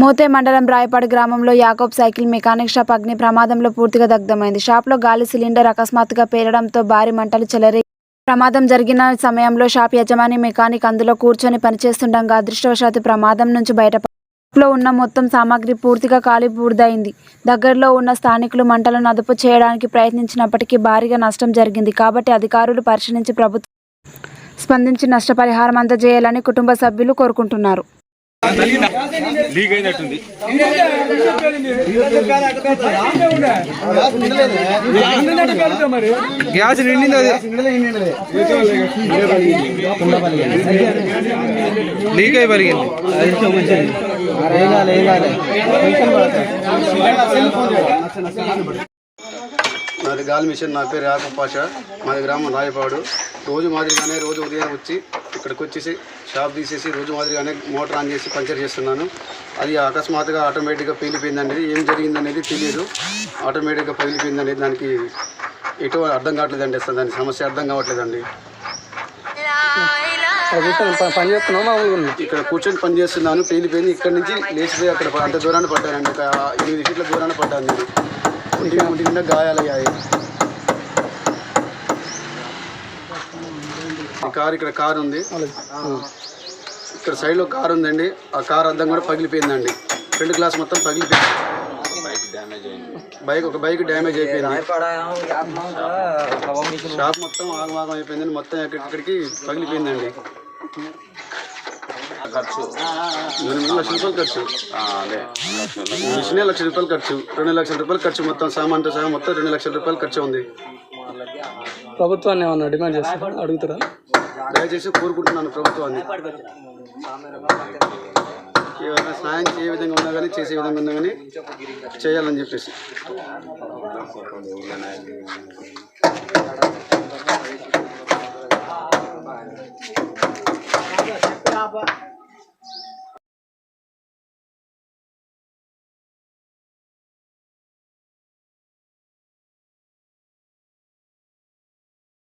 మోతే మండలం రాయపాడు గ్రామంలో యాకోబ్ cycle mechanic shop అగ్ని ప్రమాదంలో పూర్తిగా దగ్ధమైంది. షాప్లో గాలి సిలిండర్ అకస్మాత్తుగా పేరడంతో భారీ మంటలు చెలరే ప్రమాదం జరిగిన సమయంలో షాప్ యజమాని మెకానిక్ అందులో కూర్చొని పనిచేస్తుండగా అదృష్టవశాత్తు ప్రమాదం నుంచి బయటపడి లో ఉన్న మొత్తం సామాగ్రి పూర్తిగా కాలి బూడిదైంది దగ్గరలో ఉన్న స్థానికులు మంటలను అదుపు చేయడానికి ప్రయత్నించినప్పటికీ భారీగా నష్టం జరిగింది. కాబట్టి అధికారులు పరిశీలించి ప్రభుత్వం స్పందించి నష్టపరిహారం అందజేయాలని కుటుంబ సభ్యులు కోరుకుంటున్నారు. లీక్ అయినట్టుంది గ్యాస్ నిండింది అది. లీక్ అయి పలిగింది నాది గాలి మిషన్ నా పేరు యాకబ్ పాషా. మాది గ్రామం రాయపాడు. రోజు మాదిరిగానే రోజు ఉదయం వచ్చి ఇక్కడికి వచ్చేసి షాప్ తీసేసి రోజు మాదిరిగానే మోటార్ ఆన్ చేసి పంచర్ చేస్తున్నాను. అది అకస్మాత్తుగా ఆటోమేటిక్గా పేలిపోయింది అనేది ఏం జరిగిందనేది తెలియదు ఆటోమేటిక్గా పగిలిపోయింది అనేది దానికి ఎటు అర్థం కావట్లేదండి అసలు దాని సమస్య అర్థం కావట్లేదండి. పని ఇక్కడ కూర్చొని పని చేస్తున్నాను. పేలిపోయింది ఇక్కడ నుంచి లేచిపోయి అక్కడ అంత దూరాన్ని పడ్డానండి. ఒక ఎనిమిది ఫీట్ల దూరాన్ని పడ్డాను నేను. నిండా గాయాలయ్యాయి. కారు ఇక్కడ కారు ఉంది. ఇక్కడ సైడ్లో కారు ఉందండి. ఆ కారు అద్దం కూడా పగిలిపోయిందండి. ఫ్రంట్ గ్లాస్ మొత్తం పగిలిపోయింది. బైక్ ఒక బైక్ డ్యామేజ్ అయిపోయింది. షాప్ మొత్తం ఆగమాగం అయిపోయిందండి. మొత్తం ఇక్కడికి పగిలిపోయిందండి. ఎనిమిది లక్షల రూపాయలు ఖర్చు. మిషనే లక్ష రూపాయలు ఖర్చు. రెండు లక్షల రూపాయలు ఖర్చు. మొత్తం సామాన్తో సహా మొత్తం రెండు లక్షల రూపాయలు ఖర్చు ఉంది. ప్రభుత్వాన్ని ఏమన్నా డిమాండ్ చేస్తారా? అడుగుతారా? దయచేసి కోరుకుంటున్నాను ప్రభుత్వాన్ని. ఏమైనా సాయం ఏ విధంగా ఉన్నా కానీ చేసే విధంగా ఉన్నా కానీ చేయాలని చెప్పేసి.